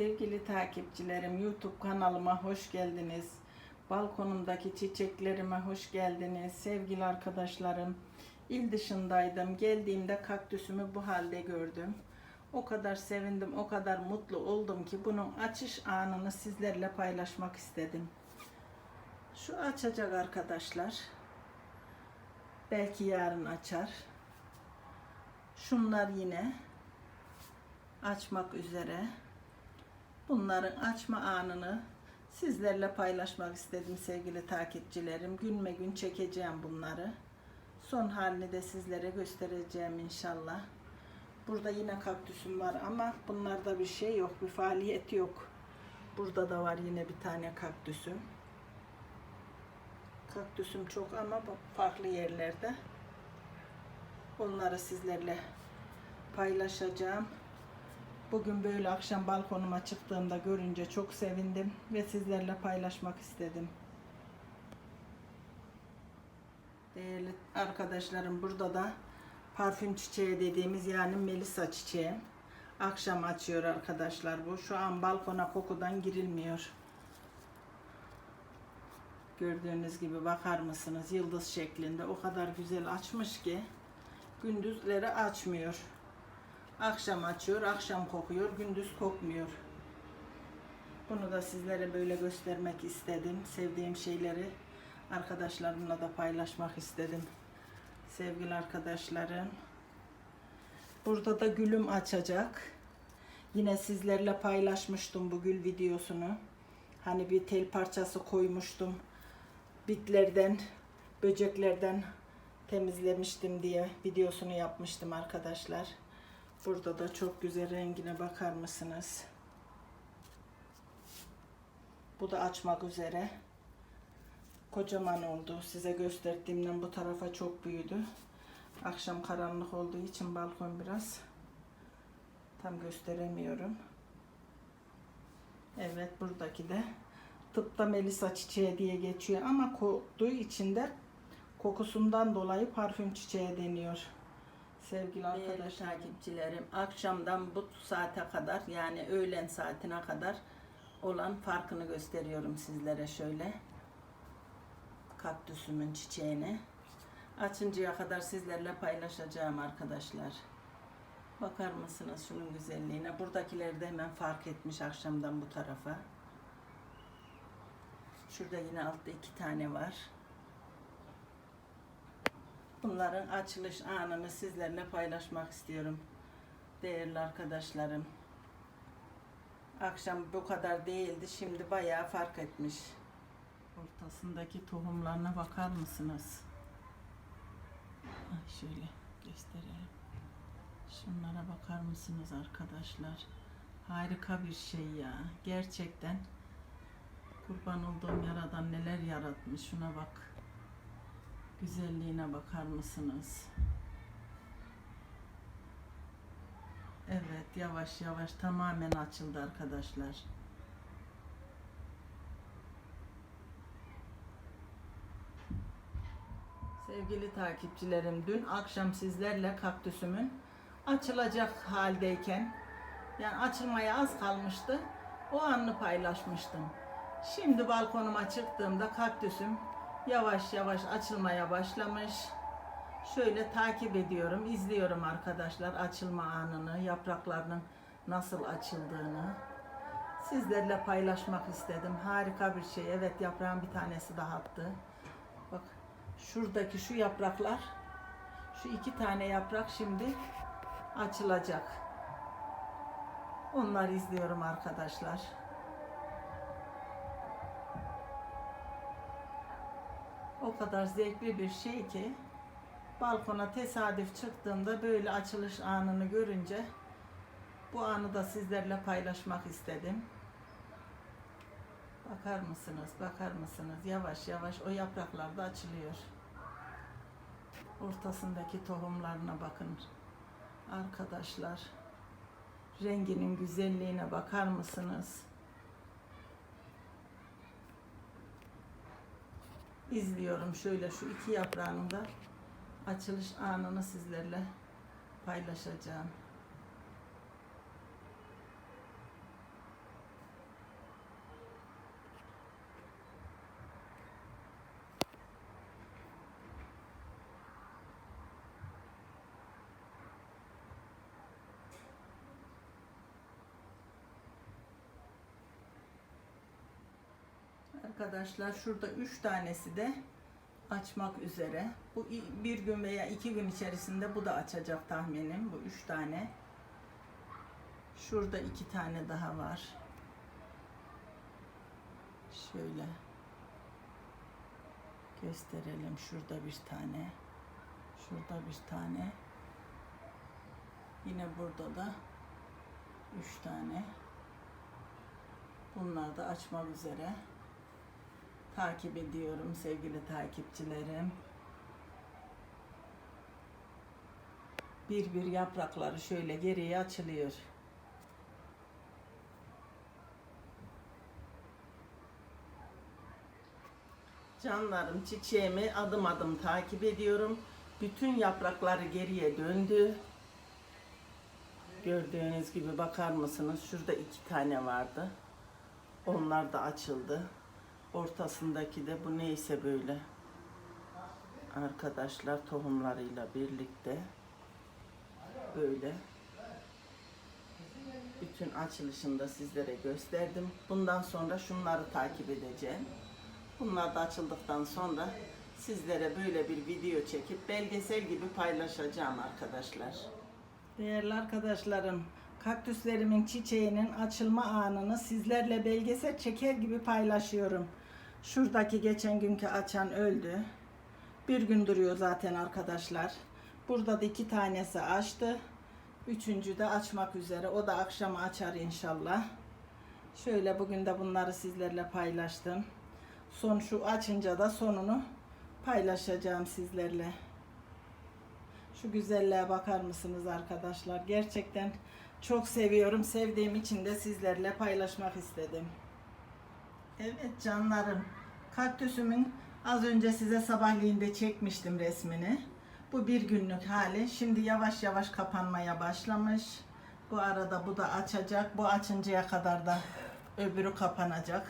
Sevgili takipçilerim, YouTube kanalıma hoş geldiniz. Balkonumdaki çiçeklerime hoş geldiniz. Sevgili arkadaşlarım, il dışındaydım. Geldiğimde kaktüsümü bu halde gördüm. O kadar sevindim, o kadar mutlu oldum ki bunun açış anını sizlerle paylaşmak istedim. Şu açacak arkadaşlar. Belki yarın açar. Şunlar yine açmak üzere. Bunların açma anını sizlerle paylaşmak istedim sevgili takipçilerim. Günme gün çekeceğim bunları. Son halini de sizlere göstereceğim inşallah. Burada yine kaktüsüm var ama bunlarda bir şey yok, bir faaliyet yok. Burada da var yine bir tane kaktüsüm. Kaktüsüm çok ama farklı yerlerde. Onları sizlerle paylaşacağım. Bugün böyle akşam balkonuma çıktığımda görünce çok sevindim ve sizlerle paylaşmak istedim. Değerli arkadaşlarım burada da parfüm çiçeği dediğimiz yani melisa çiçeği. Akşam açıyor arkadaşlar bu. Şu an balkona kokudan girilmiyor. Gördüğünüz gibi bakar mısınız yıldız şeklinde o kadar güzel açmış ki gündüzleri açmıyor. Akşam açıyor, akşam kokuyor, gündüz kokmuyor. Bunu da sizlere böyle göstermek istedim. Sevdiğim şeyleri arkadaşlarımla da paylaşmak istedim. Sevgili arkadaşlarım. Burada da gülüm açacak. Yine sizlerle paylaşmıştım bu gül videosunu. Hani bir tel parçası koymuştum. Bitlerden, böceklerden temizlemiştim diye videosunu yapmıştım arkadaşlar. Burada da çok güzel rengine bakar mısınız? Bu da açmak üzere. Kocaman oldu. Size gösterdiğimden bu tarafa çok büyüdü. Akşam karanlık olduğu için balkon biraz tam gösteremiyorum. Evet buradaki de tıpta melisa çiçeği diye geçiyor ama koduğu için de kokusundan dolayı parfüm çiçeği deniyor. Sevgili arkadaş takipçilerim, akşamdan bu saate kadar yani öğlen saatine kadar olan farkını gösteriyorum sizlere şöyle. Kaktüsümün çiçeğini. Açıncaya kadar sizlerle paylaşacağım arkadaşlar. Bakar mısınız şunun güzelliğine? Buradakileri de hemen fark etmiş akşamdan bu tarafa. Şurada yine altta iki tane var. Bunların açılış anını sizlerle paylaşmak istiyorum. Değerli arkadaşlarım. Akşam bu kadar değildi. Şimdi bayağı fark etmiş. Ortasındaki tohumlarına bakar mısınız? Şöyle gösterelim. Şunlara bakar mısınız arkadaşlar? Harika bir şey ya. Gerçekten kurban olduğum yaradan neler yaratmış. Şuna bak. Güzelliğine bakar mısınız? Evet, yavaş yavaş tamamen açıldı arkadaşlar. Sevgili takipçilerim, dün akşam sizlerle kaktüsümün açılacak haldeyken, yani açılmaya az kalmıştı, o anını paylaşmıştım. Şimdi balkonuma çıktığımda kaktüsüm yavaş yavaş açılmaya başlamış. Şöyle takip ediyorum, izliyorum arkadaşlar açılma anını, yapraklarının nasıl açıldığını. Sizlerle paylaşmak istedim. Harika bir şey. Evet yaprağın bir tanesi daha attı. Bak şuradaki şu yapraklar, şu iki tane yaprak şimdi açılacak. Onları izliyorum arkadaşlar. O kadar zevkli bir şey ki balkona tesadüf çıktığımda böyle açılış anını görünce bu anı da sizlerle paylaşmak istedim. Bakar mısınız? Bakar mısınız? Yavaş yavaş o yapraklar da açılıyor. Ortasındaki tohumlarına bakın. Arkadaşlar renginin güzelliğine bakar mısınız? İzliyorum şöyle şu iki yaprağının da açılış anını sizlerle paylaşacağım. Arkadaşlar şurada üç tanesi de açmak üzere. Bu bir gün veya iki gün içerisinde bu da açacak tahminim. Bu üç tane. Şurada iki tane daha var. Şöyle gösterelim. Şurada bir tane. Şurada bir tane. Yine burada da üç tane. Bunlar da açmak üzere. Takip ediyorum sevgili takipçilerim. Bir bir yaprakları şöyle geriye açılıyor. Canlarım çiçeğimi adım adım takip ediyorum. Bütün yaprakları geriye döndü. Gördüğünüz gibi bakar mısınız? Şurada iki tane vardı. Onlar da açıldı. Ortasındaki de bu neyse böyle. Arkadaşlar tohumlarıyla birlikte böyle bütün açılışını da sizlere gösterdim. Bundan sonra şunları takip edeceğim. Bunlar da açıldıktan sonra sizlere böyle bir video çekip belgesel gibi paylaşacağım arkadaşlar. Değerli arkadaşlarım, kaktüslerimin çiçeğinin açılma anını sizlerle belgesel çeker gibi paylaşıyorum. Şuradaki geçen günkü açan öldü. Bir gün duruyor zaten arkadaşlar. Burada da iki tanesi açtı. Üçüncü de açmak üzere. O da akşam açar inşallah. Şöyle bugün de bunları sizlerle paylaştım. Son şu açınca da sonunu paylaşacağım sizlerle. Şu güzelliğe bakar mısınız arkadaşlar? Gerçekten çok seviyorum. Sevdiğim için de sizlerle paylaşmak istedim. Evet canlarım. Kaktüsümün az önce size sabahleyin de çekmiştim resmini. Bu bir günlük hali. Şimdi yavaş yavaş kapanmaya başlamış. Bu arada bu da açacak. Bu açıncaya kadar da öbürü kapanacak.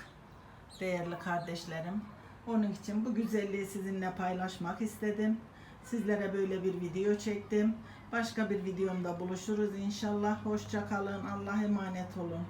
Değerli kardeşlerim. Onun için bu güzelliği sizinle paylaşmak istedim. Sizlere böyle bir video çektim. Başka bir videomda buluşuruz inşallah. Hoşça kalın. Allah'a emanet olun.